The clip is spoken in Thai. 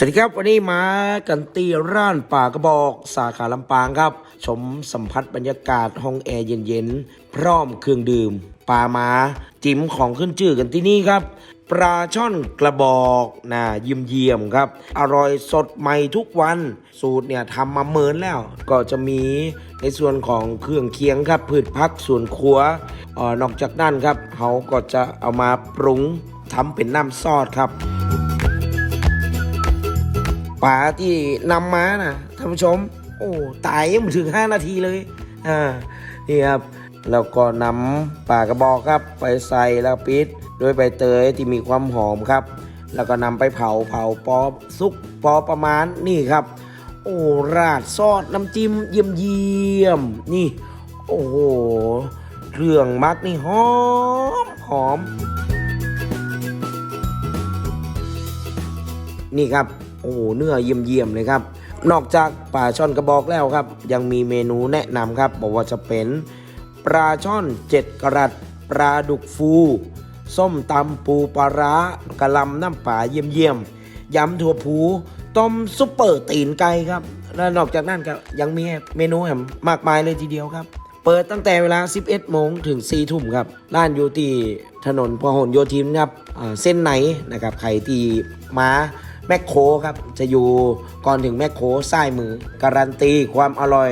สวัสดีครับวันนี้มากันตีร้านป่ากระบอกสาขาลำปางครับ ชมสัมผัสบรรยากาศห้องแอร์เย็นๆ พร้อมเครื่องดื่มปลามาจิ้มของขึ้นชื่อกันที่นี่ครับ ปลาช่อนกระบอกนะยี่มเยี่ยมๆครับ อร่อยสดใหม่ทุกวัน สูตรเนี่ยทำมาเมินแล้ว ก็จะมีในส่วนของเครื่องเคียงครับ พืชพักส่วนครัวออนอกจากนั้นครับเขาก็จะเอามาปรุงทำเป็นน้ำซอสครับ ปลาที่นำมานะท่านผู้ชม โอ้ตายยังไม่ถึง 5 นาทีเลยอ่านี่ครับแล้วก็นำปลากระบอกครับ ไปใส่แล้วปิดด้วยใบเตยที่มีความหอมครับ แล้วก็นำไปเผาเผาปอซุกปอประมาณนี่ครับ โอ้ราดซอสน้ำจิ้มเยี่ยมเยี่ยมๆนี่ โอ้โหเครื่องมักนี่หอมหอม นี่ครับ โอ้โหเนื้อเยี่ยมๆเลยครับ นอกจากปลาช่อนกระบอกแล้วครับ ยังมีเมนูแนะนำครับบอกว่าจะเป็นปลาช่อนเจ็ดกรัตปลาดุกฟู ส้มตำปูปลาร้ากะลำน้ำปลาเยี่ยมๆยำถั่วพูต้มซุปเปอร์ตีนไก่ครับ และนอกจากนั้นก็ยังมีเมนูแหมมากมายเลยทีเดียวครับ เปิดตั้งแต่เวลา 11 โมงถึง 4 ทุ่มครับ ร้านอยู่ที่ถนนพหลโยธินครับเส้นไหนนะครับ ใครที่มา แมคโครครับจะอยู่ก่อนถึงแมคโครซ้ายมือ การันตีความอร่อย